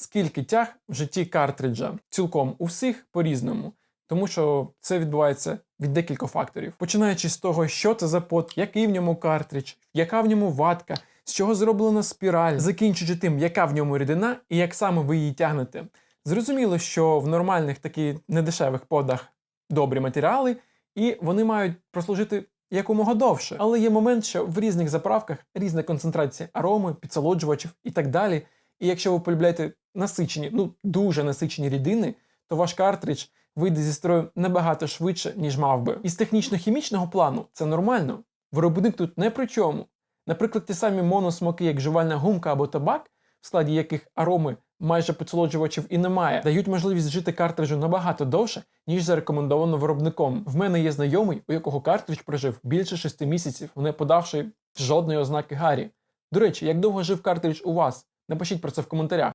скільки тяг в житті картриджа. Цілком у всіх по-різному, тому що це відбувається від декількох факторів. Починаючи з того, що це за под, який в ньому картридж, яка в ньому ватка, з чого зроблена спіраль, закінчуючи тим, яка в ньому рідина і як саме ви її тягнете. Зрозуміло, що в нормальних таких недешевих подах добрі матеріали, і вони мають прослужити якомога довше. Але є момент, що в різних заправках різна концентрація ароми, підсолоджувачів і так далі. І якщо ви полюбляєте насичені, ну дуже насичені рідини, то ваш картридж вийде зі строю набагато швидше, ніж мав би. Із технічно-хімічного плану це нормально. Виробник тут не при чому. Наприклад, ті самі моносмоки, як жувальна гумка або табак, в складі яких ароми майже підсолоджувачів і немає, дають можливість жити картриджу набагато довше, ніж зарекомендовано виробником. В мене є знайомий, у якого картридж прожив більше 6 місяців, не подавши жодної ознаки Гаррі. До речі, як довго жив картридж у вас? Напишіть про це в коментарях.